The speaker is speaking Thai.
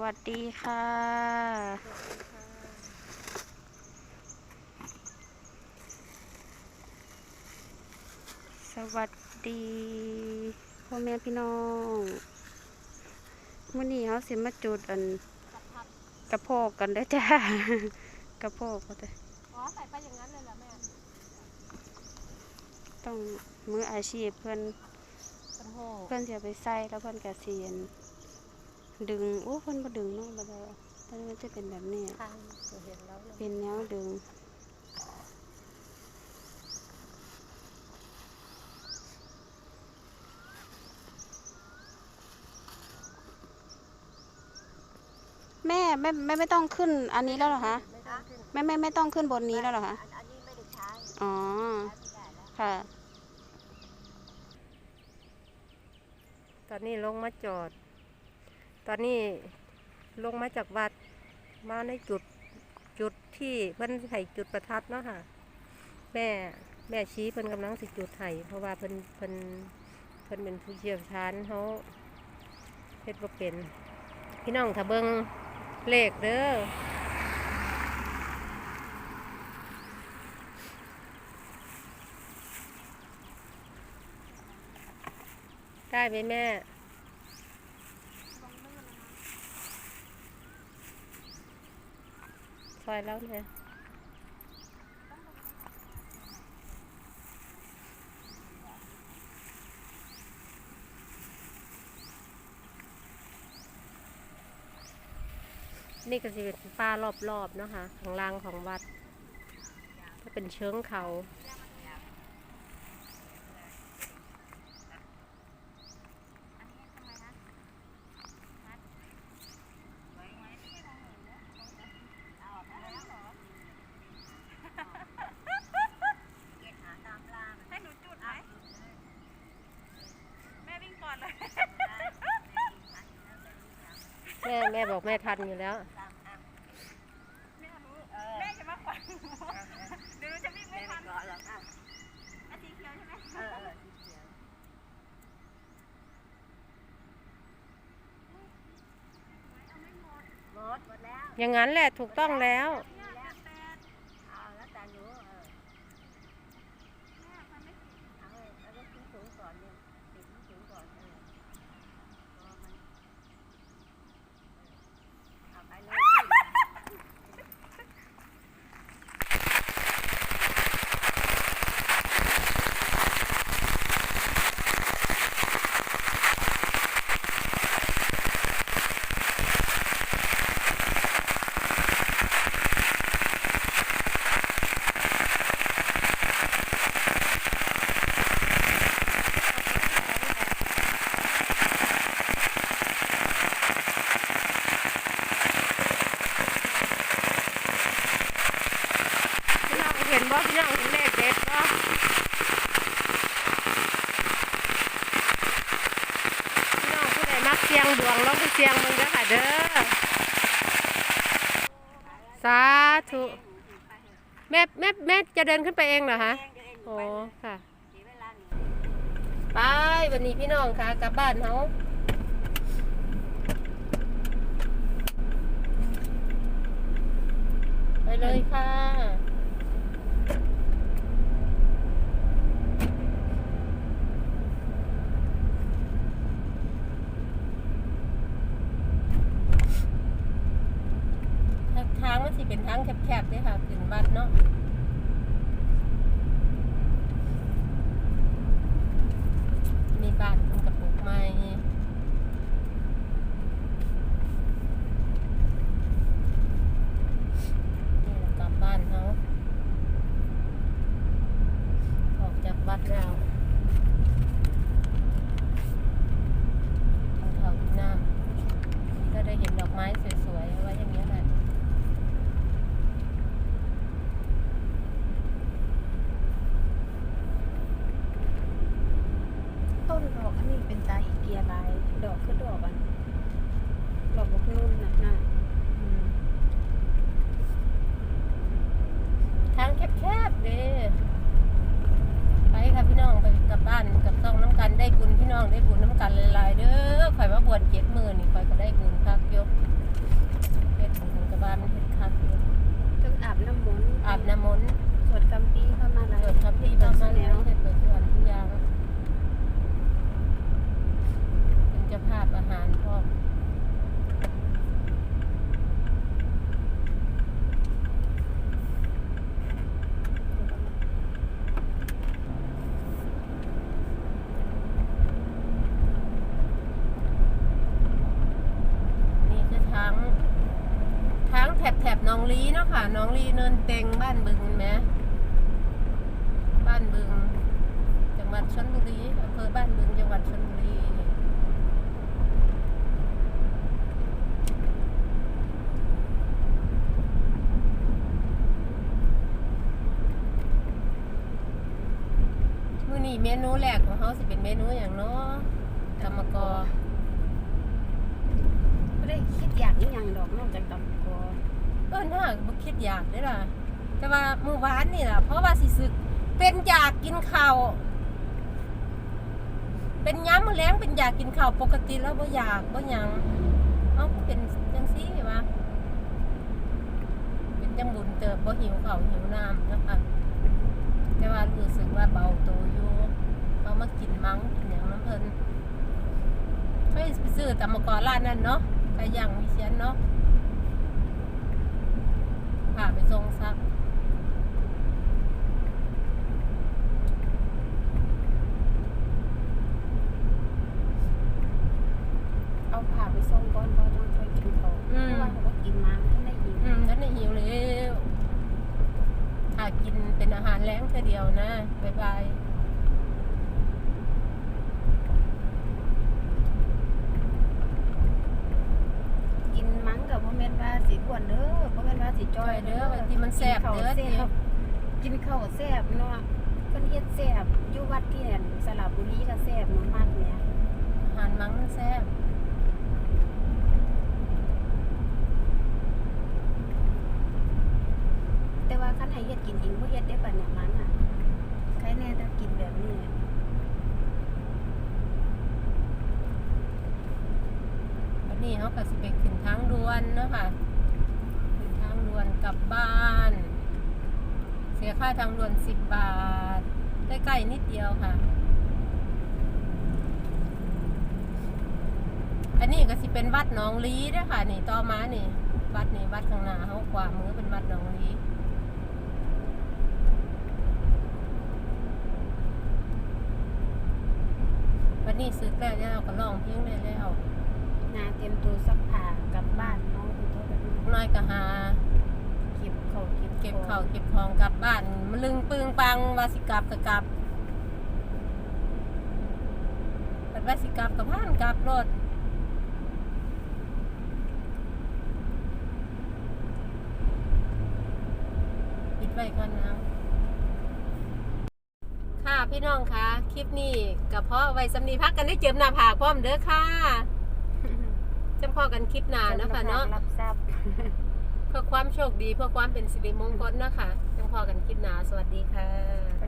วัสดีค่ะ สวัสดีพ่อแม่พี่น้องมื่อนี้เขาสิมาจุดอันกระโพกกันได้อจ้ากระโพกก็ได้ออ๋อใส่ไปอย่างนั้นเลยเหรอแม่ ต้องมืออาชีพเพื่อนเป็นโหเพื่อนเสียไปใส่แล้วเพื่อนกระเสียน ดึงโอ้เพื่อนบ่ดึงเนาะบ่ได้เพื่อนมันจะเป็นแบบนี้อะทางเห็นแล้วเลยเป็นแนวดึงแม่ไม่ไม่ไม่ต้องขึ้นอันนี้แล้วเหรอคะไม่ต้องขึ้นไม่ไม่ไม่ต้องขึ้นบนนี้แล้วเหรอคะอันอันนี้ไม่ได้ใช้อ๋อใช้ไม่ได้แล้วค่ะ ตอนนี้ลงมาจอด ตอนนี้ลงมาจากวัดมาในจุดจุดที่เพิ่นให้จุดประทัดเนาะค่ะ แม่แม่ชี้เพิ่นกำลังสิจุดไห้เพราะว่าเพิ่นเพิ่นเพิ่นเป็นผู้เชี่ยวชาญเขาเฮ็ดบ่เป็นพี่น้องถ้าเบิ่งเลขเด้อได้ไหมแม่ ซอย แล้วเนี่ยนี่ก็จะเป็นป่ารอบๆเนาะคะของล่างของวัด ถ้าเป็นเชิงเขา ให้หนูจุดไหมแม่วิ่งก่อนเลย แม่แม่บอกแม่ทันอยู่แล้ว แม่รู้แม่จะมาขวางหนูเดี๋ยวหนูจะวิ่งไม่ทันอันสีเขียวใช่ไหมหมดหมดแล้ว อย่างนั้นแหละถูกต้องแล้ว เนี่ยแปด เอาแล้วแต่หนูเออ แม่มันไม่ติด เอาแล้วก็สูงก่อนเนี่ยติดสูงก่อนเออพอมันเอาไปเลยขึ้น พี่น้องเห็นว่า พี่น้องเห็นเลขเด็ดว่พี่น้องผู้ใดมักเสียงดวงลองไปเสียงมึงเด้อค่ะเด้อสาธุแม่แม่แม่จะเดินขึ้นไปเองเหรอคะโอ้ค่ะ ไปวันนี้พี่น้องค่ะกลับบ้านเขาไปเลยค่ะ ทางมันสิเป็นทางแคบๆเด้อค่ะขึ้นบัดเนาะมีบ้านเพิ่นกระปุกไม้ียหลาดอกคือดอกอันดอกบกนุ่นหนัน้าทางแคบๆเด้ไปค่ะพี่น้องไปกลับบ้านกับต้องน้ำกันได้บุญพี่น้องได้บุญน้ำกันลายๆเด้อข่อยมาบวชเจ็ดหมื่นนี่ข่อยก็ได้บุญคักยกเฮ็ดบุญกับบ้านเฮ็ดคักยกต้องอาบน้ำมนต์อาบน้ำมนต์สวดคำพีเข้ามาหลายสวดคำพีเข้ามา องลีเนาะค่ะหนองลีเนินเต็งบ้านบึงไหมบ้านบึง จังหวัดชลบุรีอำเภอบ้านบึงจังหวัดชลบุรีมื้อนี้เมนูแรกของเขาสิเป็นเมนูอย่างเนาะตำมะกอไม่ได้คิดอยากอีหยังดอกนอกจากตำกอ เอิ้นห่าบ่คิดอยากเด้ล่ะ แต่ว่ามื้อวานนี่ล่ะ เพราะว่าสิสึก เป็นอยากกินข้าวเป็นย้ำมื้อแรงเป็นอยากกินข้าวปกติแล้วบ่อยากบ่หยังเอ้าเป็นจังซี่วะเป็นจังบุญเติบบ่หิวข้าวหิวน้ำนะคะแต่ว่ารู้สึกว่าเบาตัวอยู่เอามากินมั้งกินหยังน้ำเพลินไปซื้อตำมะกอร้านนั้นเนาะไก่ย่างวิเชียนเนาะ พาไปส่งซัก เอาผ่าไปส่งก่อนบ่ต้องค่อยกินเขาเพอืม ราะว่าเขาก็กินมาไม่ได้ยินอืมฉันได้หิวแล้วถ้ากินเป็นอาหารแรงแค่เดียวนะ บ๊ายบาย กินมั้งกับพ่อแม่นว่าสิอ้วนเด้อพ่อแม่นว่า สิจจออยยเด้เด้ออวันที่มันแซ่บกินข้าวเด้อแซ่บกินข้าวแซ่บเนาะเพิ่นเฮ็ดแซ่บอยู่วัดที่นั่นสระบุรีก็แซ่บเนาะมากเนี่ยอาหารมั้งมันแซ่บแต่ว่าคันให้เฮ็ดกินเองบ่เฮ็ดได้ปานอย่างนั้นน่ะใครแน่ถ้ากินแบบนี้วันนี้เขาก็สิไปขึ้นทางด่วนเนาะค่ะขึ้นทาง ด่วนกลับบ้าน เสียค่าทางด่วนสิบบาท ใกล้ๆนิดเดียวค่ะ อันนี้ก็สิเป็นวัดหนองลีเด้อค่ะ นี่ต่อมานี่ วัดนี่วัดข้างหน้าเขาขวามือเป็นวัดหนองลีวันนี้ซื้อแล้วเนี่ยเราก็ลองเพลงได้แล้วนาเตรียมตัวซักผ้ากลับบ้านเนาะคุณโทษแบบนี้น้อยก็หาเก็บ ข้าวเก็บเก็บขข้าอวงเก็บของกลับบ้านมะลึงปึงปังวาสิกลับก็กลับบัดวาสิกลับกับผ่านกลับรถปิดไว้ก่อนนะค่ะพี่น้องคะคลิปนี้กับพ่อไว้สำนีพักกันได้เจิมหน้าผากพร้อมเด้อค่ะจำพอกันคลิปหน้าเนาะคะเนาะรับทราบ เพื่อความโชคดีเพื่อความเป็นสิริมงคลนะคะจังพอกันคลิปหนาสวัสดีค่ะ